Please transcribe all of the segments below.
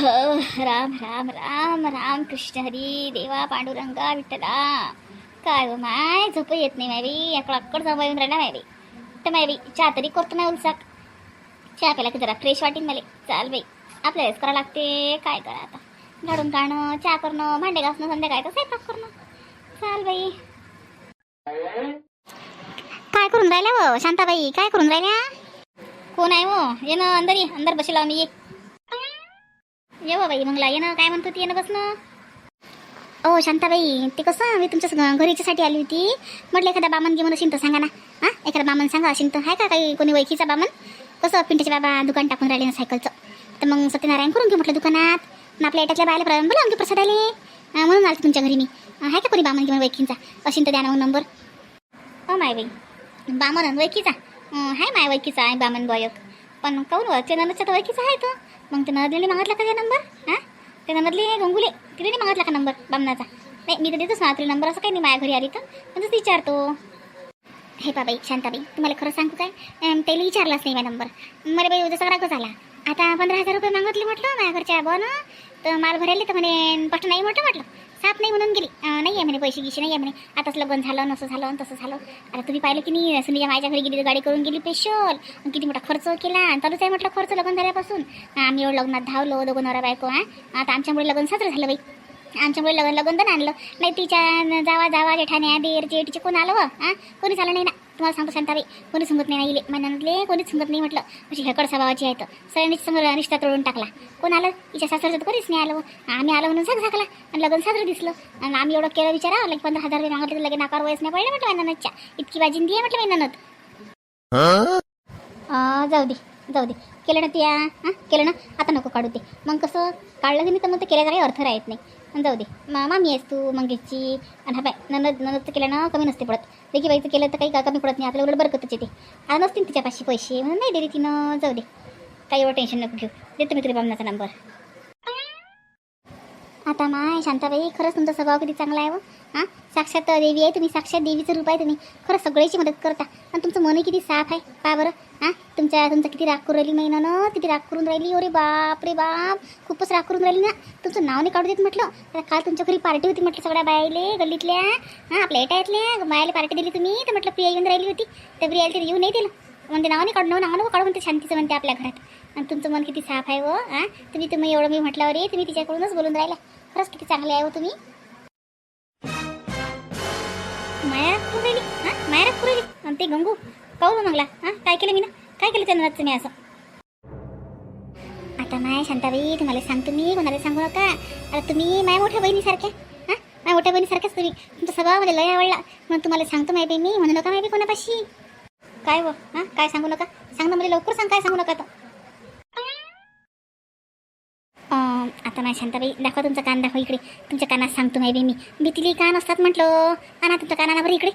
राम राम राम राम कृष्ण हरी देवा पांडुरंगा विठ्ठला. काय ग माय झोप येत नाही मायबी अकड अक्कड जमा येऊन राहिला मायबी तर मायबी चहा तरी करतो नाही उलसाक चहा प्याला की जरा फ्रेश वाटेन मला. चाल बाई आपल्यालाच करावं लागते. काय करा आता? झाडून काढणं चहा करणं भांडे घासणं संध्याकाळचं स्वयंपाक करणं. चाल बाई. काय करून राहिल्या व? शांताबाई काय करून राहिल्या? कोण आहे हो ये ना अंदर ये. अंदर बसेल मी ये. ये हो बाई मग ये ना काय म्हणत होती येणं ना बसणं ओ शांताबाई ते कसं मी तुमच्या घरीच्यासाठी आली होती. म्हटलं एखादा बामन घेऊन असेल तर सांगा ना. हां एखादा बामन सांगा असेल तर आहे का काही कोणी वैखीचा बामन? कसं पिंटाचे बाबा दुकान टाकून राहिले ना सायकलचं. तर मग सत्यनारायण करून घेऊ म्हटलं दुकानात. मग आपल्या एटातल्या बायला प्रमाण बोला आमचे प्रसाद आले म्हणून आलं तुमच्या घरी मी. आहे का कोणी बामन घेऊन ओळखीचा? असेल तर द्या ना मग नंबर. हो माय बाई बामन वैखीचा हाय माय वैखीचा आहे बामन बॉयक. पण काऊन ते तर वैकीचा आहे तो. मग ते ननदले मागितला का ते नंबर हां? ते ननदले गंगुले तिने मागितला का नंबर बामनाचा. नाही मी तर देतोच ना तुला नंबर असं काही नाही माझ्या घरी आली तर. पण तसं विचारतो. हे बाबाई शांताबाई तुम्हाला खरं सांगू काय? त्याला विचारलाच नाही माझा नंबर मला बाई जसा रागच आला आता पंधरा हजार रुपये मागितले म्हटलं माझ्या घरच्या बन. तर माल भरायला तर म्हणे पट नाही म्हटलं म्हटलं. सात नाही म्हणून गेली. नाही आहे म्हणे पैसे गिशे नाही आहे म्हणे आताच लग्न झालं नसं झालं तसं झालं. आता तुम्ही पाहिलं की नाही सुनीच्या माझ्या घरी गेली तर गाडी करून गेली पेशल किती मोठा खर्च केला आणि चालूच आहे म्हटलं खर्च लग्न झाल्यापासून. आम्ही एवढं लग्नात धावलो दोघं नवरा बायको हा आता आमच्यामुळे लग्न साजरं झालं बाई. आमच्यामुळे लग्न लग्न तर आणलं. नाही तिच्या जावा जावा जेठाण्या देर जेठीचे कोण आलं हां कोणीच आलं नाही ना. तुम्हाला सांगतो शांताबाई कोणी सांगत नाही ना महिन्यातले कोणीच सांगत नाही म्हटलं. अशी हेकड स्वभावाची आहे तर. सगळ्यांनीच संग रिश्ता तोडून टाकला. कोण आलं? तिच्या सासरचं तर कोणीच नाही आलं आम्ही आलो म्हणून झाक झाकला. आणि लग्न साजरं दिसलं. आणि आम्ही एवढं केलं विचारा लगे पंधरा हजार रुपये मागितले तर लगे नाकार वयस नाही पडलं म्हटलं ननदच्या इतकी बाजिंदी आहे म्हटलं ननद अं, जाऊ दे जाऊ दे. केलं ना त्या हां? केलं ना? आता नको काढू ते. मग कसं? काढलं की नाही तर मग ते केल्याचा काही अर्थ राहत नाही. जाऊ दे मा मामी आहेस तू मंगेशची आणि हा बाय ननद ननदचं केलं ना कमी नसते पडत देखी बाईचं केलं तर काही का कमी पडत नाही आपल्याला उलट बरकतच येते आज नसतील तिच्यापाशी पैसे म्हणून नाही दिली तिनं जाऊ दे काही एवढं टेन्शन नको घेऊ देतो मी तुला बामनाचा नंबर आता माय शांताबाई खरंच तुमचा स्वभाव किती चांगला आहे हो. व हां? साक्षात देवी आहे तुम्ही साक्षात देवीचं रूप आहे तुम्ही. खरंच सगळ्याची मदत करता. आणि तुमचं मन किती साफ आहे पा बरं. हां? तुमच्या तुमचं किती राग करून राहिली महिना ना किती राग करून राहिली. अरे बाप रे बाप खूपच राग करून राहिली ना. तुमचं नाव नाही काढू देत म्हटलं. आता काल तुमच्या घरी पार्टी होती म्हटलं सगळ्या बायले गल्लीतल्या. हां आपल्या एटायतल्या बायाला पार्टी दिली तुम्ही तर म्हटलं प्रिया येऊन राहिली होती. तर प्रियाला तरी येऊ नाही दिलं. म्हणते नाव नाही काढू नाव नको काढू म्हणते शांतीचं म्हणते आपल्या घरात. आणि तुमचं मन किती साफ आहे व हां तुम्ही तुम्ही एवढं मी म्हटल्यावर रे तुम्ही तिच्याकडूनच बोलून राहिला. खरंच किती चांगले आहे हो तुम्ही. माया पुरेली हां माया पुरेली आणि ते गंगू पाहू मागला हां काय केलं मी ना काय केलं त्यांना तुम्ही असं? आता माय शांताबाई तुम्हाला सांगतो मी कोणाला सांगू नका. आता तुम्ही माझ्या मोठ्या बहिणीसारख्या हां माझ्या मोठ्या बहिणीसारख्याच तुम्ही. तुमचा स्वभाव मला लय आवडला. म्हणून तुम्हाला सांगतो माय बाई मी म्हणू नका माय कोणापाशी. काय व हां काय सांगू नका? सांग ना मला लवकर सांग काय सांगू नका तर अं, आता माझ्या शांताबाई दाखवा तुमचा कान दाखवा इकडे. तुमच्या कानात सांगतो माहिती मी भीतीली कान असतात म्हटलं. आणा तुमच्या कानाला बरं इकडे.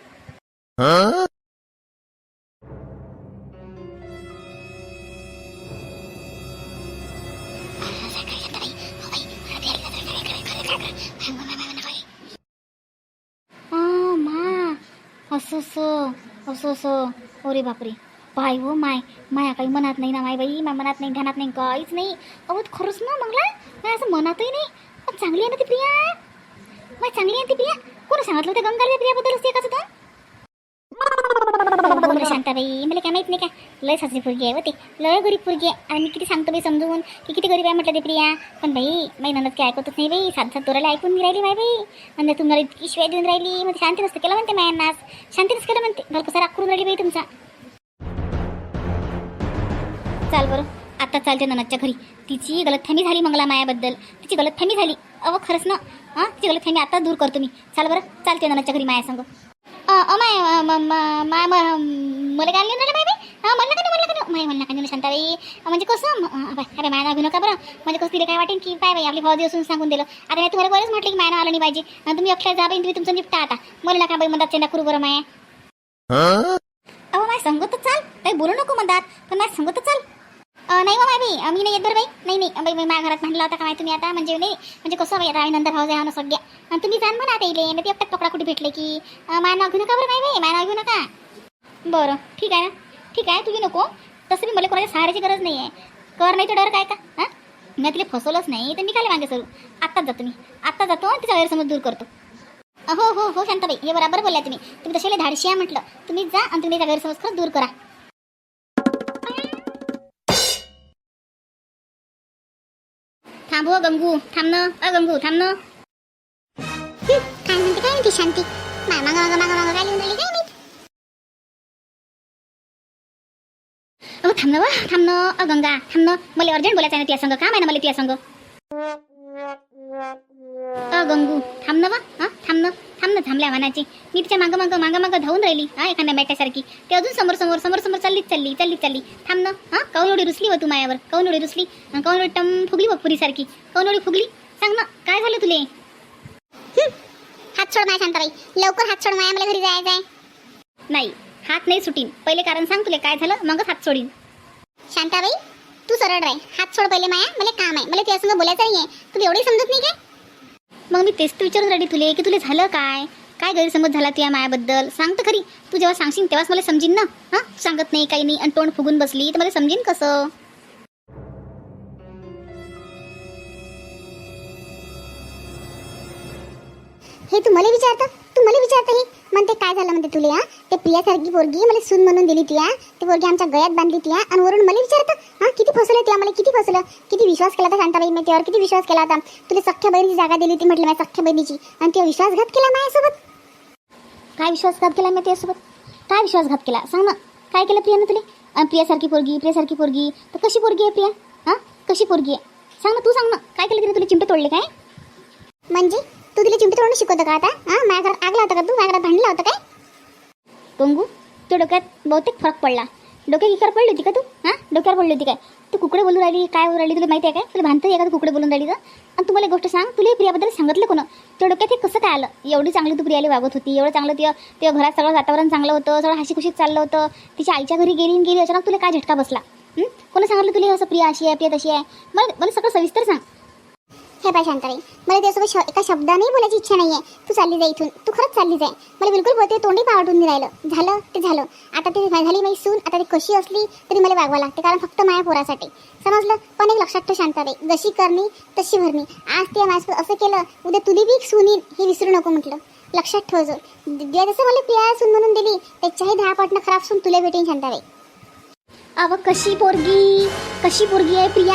अं, मा. असो असो. असो असं. अरे बापरे. पाय हो माय माया काही मनात नाही ना माय बाई माय मनात नाही ध्यानात नाही काहीच नाही. अहो खरंच ना मंगला माय असं मनातही नाही. पण चांगली आहे ना ती प्रिया? माय चांगली आहे ती प्रिया? कोणी सांगितलं होतं गंगाला प्रियाबद्दल असते एकाच होतं शांताबाई मला काय माहीत नाही का? लय सासरी पुरगी आहे हो व ते. लय गरीब पुरगी आहे. आणि मी किती सांगतो बाई समजून की किती गरीब आहे म्हटलं ते प्रिया. पण बाई माई ननद काय ऐकतच नाही बाई. सात सात तोराला ऐकून मी राहिली माय बाई. आणि तुम्हाला इतकी शिवाय देऊन राहिली. मग शांती नसतं केलं म्हणते मायांनाच शांती नसतं केलं म्हणते. मला कसं राग करून राहिली बाई तुमचा. चाल बरं. आता चालते ननदच्या घरी. तिची गलतफहमी झाली मंगला मायाबद्दल. तिची गलतफहमी झाली. अव खरंच ना. हां? तिची गलतफहमी आता दूर करतो मी. चाल बरं. चालते ननदच्या घरी माया संग अमाय माय मला काय नाही माय बाई? हां म्हणलं का नाही म्हणलं का नाही माय म्हणलं का नाही शांताबाई. अं, म्हणजे कसं? अं, अरे माया नाव घेऊ नका बरं. म्हणजे कसं तिला काय वाटेल की? काय बाई आपली भाऊ दिवसून सांगून दिलं. आता मी तुम्हाला बरेच म्हटलं की माया आलं नाही पाहिजे. अं, तुम्ही अक्षय जा बाई तुम्ही तुमचं निपटा आता. मला नका बाई म्हणतात चेंडा करू बरं माया. अहो माय संगत चाल. काही बोलू नको म्हणतात पण माझ्या संगत चाल. अं, नाही हो माय बाई मी नाही येत बरं बाई. नाही नाही. बाई बाई माझ्या घरात म्हटलं होता काय तुम्ही आता? म्हणजे नाही म्हणजे कसं बाई आता? नंतर भाऊ जाऊ ना सगळ्या आणि तुम्ही जाण म्हणा आता इले. नाही एकटाच पकडा कुठे भेटले की. माय नाव घेऊ नका बरं बाई बाई. माय नाव घेऊ नका. बरं. ठीक आहे ना? ठीक आहे. तुम्ही नको. तसं मी मला कोणाच्या सहाऱ्याची गरज नाही आहे कर नाही तर डर काय का? हां? मी तिला फसवलंच नाही तर मी काय मागे सरू? आत्ताच जातो मी. आत्ता जातो आणि तिचा गैरसमज दूर करतो. हो हो हो शांताबाई. हे बरोबर बोलल्या तुम्ही. तुम्ही तशाला धाडशी आहे म्हटलं. तुम्ही जा आणि तुम्ही त्याचा गैरसमज खरंच दूर करा. हो गंगू थांब ना अ गंगू थांब ना काय म्हणते काय म्हणते शांती मागं मागं मागं मागं काय लिहून राहिली काय माहित अहो थांब ना वा थांब ना अ गंगा थांब ना मला अर्जंट बोलायचं आहे ना संग काम आहे ना मला तुझ्या संग अ गंगू थांब ना वा हा थांब ना थांब ना थांबल्या वाहनाची मी तिच्या मागं मागं मागं मागं धावून राहिली हा एखाद्या बॅट्यासारखी ते अजून समोर समोर समोर समोर चाललीच चालली चालली चालली थांब ना हा कौन एवढी रुसली हो तू मायावर? कौन एवढी रुसली? कौन एवढी टम फुगली बघ पुरीसारखी? कौन एवढी फुगली? सांग ना काय झालं तुले? हात सोड माया शांताबाई. लवकर हात सोड माया मला घरी जायचं आहे. नाही हात नाही सुटीन. पहिले कारण सांग तुले काय झालं? मगच हात सोडीन. शांताबाई तू सरळ राह. हात सोड पहिले माया मला काम आहे. मला तुझ्या संग बोलायचं नाही आहे तुला एवढी समजत नाही काय? मग मी तेच तर विचारून राहिली तुले की तुले झालं काय? काय गैरसमज झाला तुझ्या मायाबद्दल? सांग तर खरी. तू जेव्हा सांगशील तेव्हाच मला समजीन ना? हां? सांगत नाही काही नाही. आणि तोंड फुगून बसली तर मला समजीन कसं? हे तू मला विचारता? तू मला विचारता हे? म्हणते काय झालं म्हणते तुला हा? ते प्रियासारखी पोरगी मला सून म्हणून दिली ती ते पोरगी आमच्या गळ्यात बांधली ती आणि वरून मला विचारतं हा? किती फसवलं ती मला किती फसवलं? किती विश्वास केला होता शांताबाई मी त्यावर किती विश्वास केला होता? तुला सख्या बहिणीची जागा दिली ती म्हटलं माझ्या सख्या बहिणीची. आणि ते विश्वासघात केला माझ्यासोबत? काय विश्वासघात केला मी त्यासोबत? काय विश्वासघात केला? सांग ना. काय केलं प्रियानं तुले? आणि प्रियासारखी पोरगी प्रियासारखी पोरगी. तर कशी पोरगी आहे प्रिया? हां? कशी पोरगी आहे? सांग ना तू सांग ना. काय केलं तिने तुला चिमटे तोडले काय? म्हणजे? तू तिला चिमटी तोडून शिकवतं का आता? हा? माझ्या घरात आगला होता का तू? माझ्या घरात भांडला होता काय? गंगू तू डोक्यात बहुतेक फरक पडला. डोक्यात इकार पडली होती का तू? हां? डोक्यावर पडली होती काय? तू कुकडे बोलून राहिली काय बोलून राहिली तुला माहिती आहे काय? तुला भांत आहे का तू कुकडे बोलून राहिली तर? आणि तुम्हाला गोष्ट सांग तुला प्रियाबद्दल सांगितलं कोण? त्या डोक्यात हे कसं काय आलं? एवढी चांगली तू प्रियाला वागत होती एवढं चांगलं तुझ्या ते घरात सगळं वातावरण चांगलं होतं सगळं हशीखुशीत चाललं होतं. तिच्या आईच्या घरी गेली गेली अचानक तुला काय झटका बसला? हं? कोणी सांगितलं तुला असं प्रिया अशी आहे प्रिया तशी आहे? मला मला सगळं सविस्तर सांग. हे पाय शांताबाई मला त्यासोबत श एका शब्दानेही बोलायची इच्छा नाही आहे तू चालली जा इथून. तू खरंच चालली जाय मला बिलकुल बोलते तोंडी पावटून नाही राहिलं. झालं ते झालं. आता ते झाली माझी सून. आता ती कशी असली तरी मला वागवा लागते कारण फक्त माया पोरासाठी. समजलं? पण एक लक्षात ठेव शांताबाई. जशी करणी तशी भरणी. आज ते माझ्यासोबत असं केलं उद्या तुली बी एक सून येईल हे विसरू नको म्हटलं. लक्षात ठेव जो जसं मला प्रिया सून म्हणून दिली त्याच्याही दहा पटनं खराब सून तुला भेटेन शांताबाई. अव कशी पोरगी? कशी पोरगी आहे प्रिया?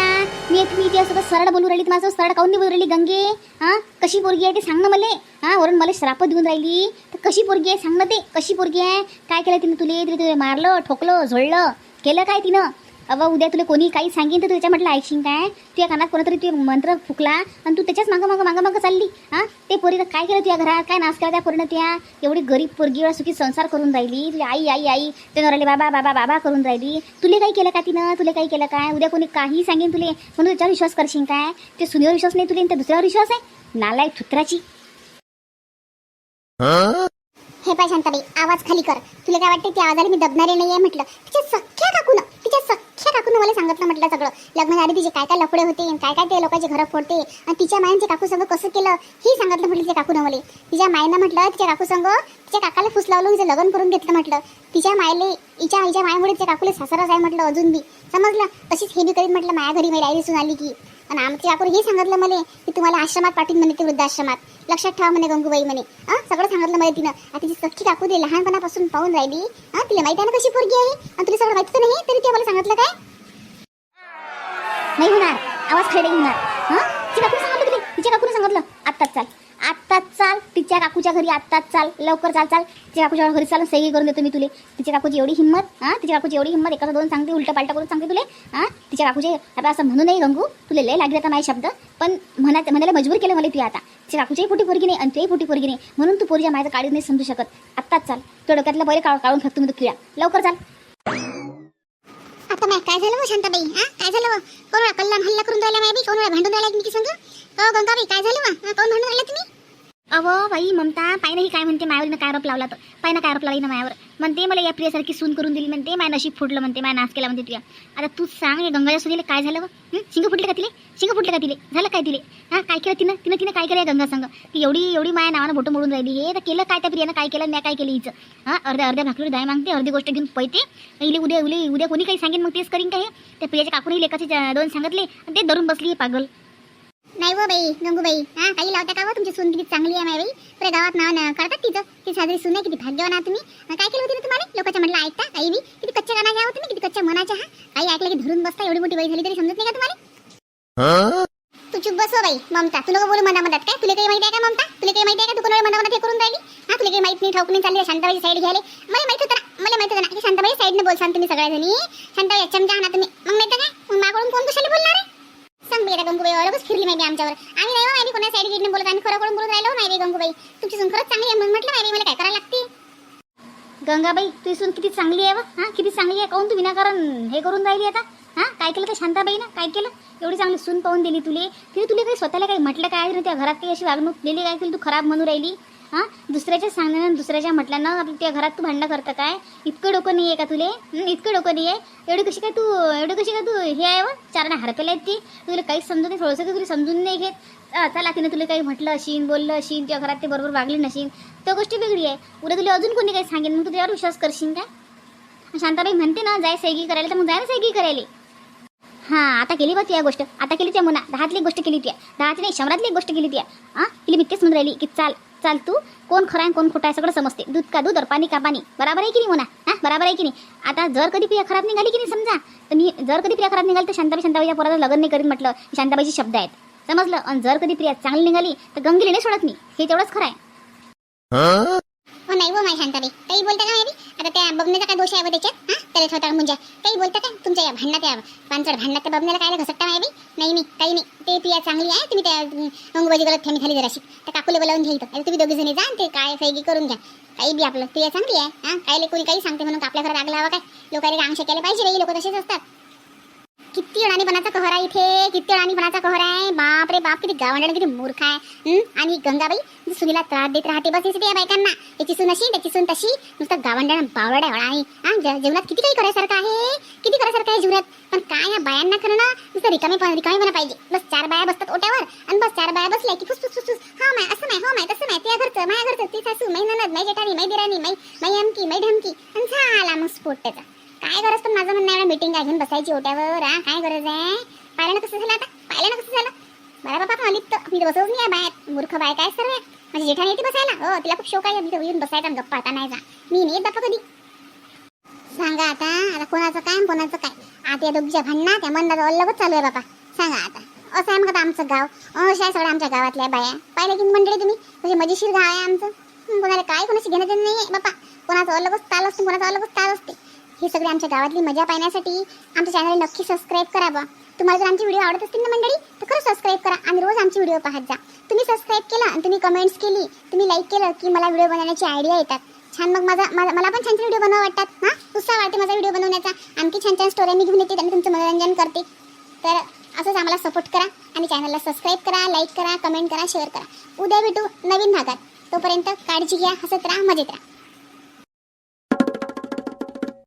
मी एक मी असं सरळ बोलू राहिली माझं सरळ काऊन नाही बोलू राहिली गंगे? हां? कशी पोरगी आहे ते सांग ना मला. हां वरून मला श्राप देऊन राहिली. तर कशी पोरगी आहे सांग ना ते. कशी पोरगी आहे? काय केलं तिने तुले? तिने तुला मारलं ठोकलं झोडलं. केलं काय तिनं? अव उद्या तुला कोणी काही सांगेन तर तू त्याच्या म्हटलं ऐकशील काय? तुझ्या कानात कोणतरी तुझे मंत्र फुकला आणि तू त्याच्याच मागं मागं मागं मागं चालली हां? ते पोरीनं काय केलं तुझ्या घरात? काय नाश केला त्या पोरीनं त्या एवढी गरीब पोरगी एवढा सुखी संसार करून राहिली तुझी आई आई आई ते नवराले बाबा बाबा बाबा करून राहिली. तुले काही केलं का तिनं? तुला काही केलं काय? उद्या कोणी काही सांगेन तुले म्हणून त्याच्यावर विश्वास करशील काय? ते सुनेवर विश्वास नाही तुले त्या दुसऱ्यावर विश्वास आहे? नालायक थुत्राची हे? पाय शांताबाई आवाज खाली कर. तुला काय वाटते त्या आवाजाला मी दबणारे नाही आहे म्हटलं? तिच्या सख्या काकून. सख्या काकून मला सांगितलं म्हटलं सगळं. लग्न आधी तिचे काय काय लफडे होते काय काय ते लोकांचे घरं फोडते आणि तिच्या मायांचे काकू संग कसं केलं हे सांगितलं म्हटलं तिच्या काकूनं मला. तिच्या मायनं म्हटलं तिच्या काकू संग तिच्या काकाला फुस लावलं तिचं लग्न करून घेतलं म्हटलं. तिच्या मायले तिच्या हिच्या मायामुळे तिच्या काकूला सासराच आहे म्हटलं अजून बी. समजलं? तशीच हे बी करीत म्हटलं माया घरी मी राहिली सुन आली की. आणि आमच्या काकूर हे सांगितलं मला की तुम्हाला आश्रमात पाठवून म्हणे ते वृद्धाश्रमात. लक्षात ठेवा म्हणे गंगूबाई म्हणे. हां सगळं सांगितलं मला तिनं. आता तिची सख्खी काकू दे लहानपणापासून पाहून राहिली. हां तिला माहिती आहे ना कशी पोरगी आहे? आणि तुला सगळं माहिती तर नाही? तरी ते मला सांगितलं काय? नाही होणार. आवाज खडे होणार हां? तिच्या काकूने सांगितलं तुला तिच्या काकूने सांगितलं. आत्ताच चाल. आत्ताच चाल. तिच्या काकूच्या घरी आत्ताच चाल. लवकर चाल चाल. तिच्या काकूच्या घरी चाल सही करून देतो मी तुले. तिच्या काकूची एवढी हिंमत हां? तिच्या काकूची एवढी हिंमत एका दोन सांगते उलट पालटा करून सांगते तुले हां? तिच्या काकूचे आता असं म्हणू नाही गंगू तुला लय लागले आता माझे शब्द. पण म्हणा म्हणायला मजबूर केलं मला तू आता. तिच्या काकूच्याही पोटी पोरगी नाही आणि तुझी पोटी पोरगी नाही. म्हणून तू पोरीच्या माझ्या काळी नाही समजू शकत. आत्ताच चाल. तो डोक्यातला पहिले काढ काढून फेकतो मी तो किळा लवकर चाल. आता मॅ काय झालं हो शांताबाई? हा? काय झालं हो? कोण कल्ला हल्ला करून राहिला माय कोण भांडून राहिला की संग हो गंगाबाई काय झालं हो? वा? कोण भांडून राहिला तुम्ही? अहो बाई ममता पाय ही काय म्हणते मायावरनं काय आरोप लावला तर? पाय ना काय आरोप लावली ना मायावर? म्हणते मला या प्रियासारखी सून करून दिली म्हणते माय नशीब फुटलं म्हणते माय नाश केला म्हणते तुझ्या आता तू सांग या गंगाच्या सुनीला काय झालं शिंग फुटले का तिले? शिंग फुटले का तिले? झालं काय तिले? हा काय केलं तिनं? तिनं तिनं काय केलं या गंगा संग? ती एवढी एवढी माया नावानं बोटं मोडून राहिली. हे तर केलं काय त्या प्रियानं? काय केलं? मी काय केलं हिचं? हा अर्ध्या अर्ध्या भाकरी दाय मागते अर्धी गोष्ट घेऊन पैते इले उद्या उले उद्या कोणी काही सांगेन मग तेच करीन काय हे? त्या प्रियाच्या काकूनही लेखाचे दोन सांगितले आणि ते धरून बसली पागल. नाही व बाई गंगूबाई हा काही लावता का व तुमची सून किती चांगली आहे माय बाई. पुरे गावात नाव न- काढतात तिचं ती साजरी सून आहे किती भाग्यवान आहात तुम्ही. काय केलं होती ना तुम्हाला? लोकांच्या म्हटलं ऐकता? काही बी किती कच्च्या गाण्याच्या आहोत तुम्ही किती कच्च्या मनाच्या हा? काही ऐकलं की धरून बसता एवढी मोठी बाई झाली तरी समजत नाही का तुम्हाला? तू चुप बसव हो बाई ममता. तुला बोलू मना मनात काय? तुला काही माहिती आहे का ममता? तुला काही माहिती आहे का? तू कोणाला मना हे करून राहिली? हा तुला काही माहिती नाही ठाऊक नाही चालली शांताबाई साईड घ्यायला. मला माहीत होतं ना मला माहीत होतं ना की शांताबाई साईडने बोलसान तुम्ही सगळ्या जणी शांताबाई चमचा आणा तुम्ही. मग माहिती काय मग माकडून कोण कशाला बोलणार आहे सांग बेटा गंगूबाई अलगच फिरली माहिती आमच्यावर. आम्ही नाही हो माहिती कोणा साईड गेटने बोलत. आम्ही खरं करून बोलत राहिलो नाही गंगूबाई. तुमची सून खरंच चांगली आहे मग म्हटलं माहिती मला काय करायला लागते? गंगाबाई तुझी सून किती चांगली आहे व हा किती चांगली आहे? काहून तू विनाकारण हे करून राहिली आता? हा काय केलं तर शांताबाई ना? काय केलं? एवढी चांगली सून पाहून दिली तुले. तिने तुला काही स्वतःला काही म्हटलं काय ना? त्या घरात काही अशी वागणूक दिली काय? केली तू खराब म्हणून राहिली. हा? दुसऱ्याच्या सांगण्यानं दुसऱ्याच्या म्हटल्यानं आपल्या त्या घरात तू भांडणं करतं काय? इतकं डोकं नाही आहे का तुले? हं, इतकं डोकं नाही आहे एवढी कशी काय तू एवढी कशी काय तू हे आहे व? चारणं हरपेला आहेत ती. तुला काहीच समजून नाही थोडंसं काही तुला समजून नाही घेत. अं, चला तिने तुला काही म्हटलं अशीन बोललं अशीन त्या घरात ते बरोबर वागली नशील तर गोष्टी वेगळी आहे. उद्या तुला अजून कोणी काही सांगेन मग तू त्यावर विश्वास करशील काय? शांताबाई म्हणते ना जाय सैगी करायला तर मग जाय ना सैगी करायला. हां आता केली बघ ती या गोष्ट. आता केली त्या मुना. दहातली एक गोष्ट केली ती. दहातली नाही शंभरातली एक गोष्ट केली ती. हां? तिला मी तेच म्हणून राहिली की चाल. चाल तू. कोण खरं आहे कोण खोटं आहे सगळं समजते. दूध का दूध और पाणी का पाणी. बराबर आहे की नाही म्हणा हां बराबर आहे की नाही? आता जर कधी प्रिया खराब निघाली की नाही समजा? तर मी जर कधी प्रिया खराब निघाली तर शांताबाई शांताबाई या पोराला लग्न नाही करीत म्हटलं. शांताबाईचे शब्द आहेत. समजलं? आणि जर कधी प्रिया चांगली निघाली तर गंगेली नाही सोडत नाही हे तेवढंच खरं आहे. हो नाही हो माय शांताबाई. काही बोलता का माहिती आता त्या बबनेचा काय दोष आहे बा त्याच्यात? हा? त्याला छोटा मुंजा काही बोलता का? तुमच्या या भांडणात या पानसड भांडणात त्या बबनेला काय घसकता माहिती नाही नाही काही नाही. ते पिया चांगली आहे तुम्ही त्या अंगबाजी गलत ठेमी झाली जराशी. त्या काकूला बोलावून घ्या इथं. तुम्ही दोघी जणी जा ते काय सैगी करून घ्या. काही बी आपलं. प्रिया चांगली आहे हां? काय कोणी काही सांगते म्हणून आपल्या घरात आग लावा काय? लोकांनी रांग शेकायला पाहिजे रे लोक तसेच असतात. किती अडाणीपणाचा कहर आहे इथे किती अडाणीपणाचा कहर आहे. बाप रे बाप किती गावंडण किती मूर्ख आहे. आणि गंगाबाई जी सुनीला त्रास देत राहते बस याची या बायकांना. याची सून अशी त्याची सून तशी. नुसतं गावंडण बावळड आहे. आणि जीवनात किती काही करायसारखं आहे? किती करायसारखं आहे जीवनात? पण काय या बायांना करणं? नुसतं रिकामी रिकामी म्हणा पाहिजे. बस चार बाया बसतात ओट्यावर. आणि बस चार बाया बसल्या की फुस फुस फुस हा माय असं नाही हो माय तसं नाही त्या घरचं माझ्या घरचं. ती सासू मै ननद मै जेठानी मै बिराणी मै मै अमकी मै ढमकी. आणि झाला मग स्फोट त्याचा काय गरज पण माझं म्हणणं आहे मीटिंग काय घेऊन बसायची ओट्यावर हा काय गरज आहे? पाहिलं कसं झालं आता? पाहिलं ना कसं झालं? बरं बाबा आपण तर मी बसवच नाही आहे बाहेर. मूर्ख बाय काय सर्व माझी जेठाणी येते बसायला. हो तिला खूप शोक आहे. तिथं येऊन बसायचा गप्पा आता नाही जा. मी नाही येत कधी. सांगा आता आता कोणाचं काय कोणाचं काय? आता या दोघीच्या भांडणा त्या मंदाचं अल्लगच चालू आहे बापा. सांगा आता. असं आहे मग आता आमचं गाव. असं आहे सगळं आमच्या गावातल्या बाया. पाहिलं की मंडळी तुम्ही? म्हणजे मजेशीर गाव आहे आमचं. कोणाला काय कोणाशी घेणं देणं नाही आहे बापा. कोणाचं अलगच ताल असते कोणाचं अलगच ताल असते. ही सगळी आमच्या गावातली मजा पाहण्यासाठी आमच्या चॅनल नक्की सबस्क्राईब करा बा तुम्हाला जर आमचे व्हिडिओ आवडत असतील ना मंडळी तर खरं सबस्क्राईब करा आणि रोज आमचे व्हिडिओ पाहत जा. तुम्ही सबस्क्राईब केलं आणि तुम्ही कमेंट्स केली तुम्ही लाईक केलं की मला व्हिडिओ बनवण्याची आयडिया येतात. छान मग माझा मला मला पण छान छान व्हिडिओ बनवा वाटतात हां? उत्साह वाटते माझा व्हिडिओ बनवण्याचा. आणखी छान छान स्टोऱ्या मी घेऊन येते आणि तुमचं मनोरंजन करते. तर असंच आम्हाला सपोर्ट करा आणि चॅनलला सबस्क्राईब करा लाईक करा कमेंट करा शेअर करा. उद्या भेटू नवीन भागात. तोपर्यंत काळजी घ्या हसत राहा मजेत राहा.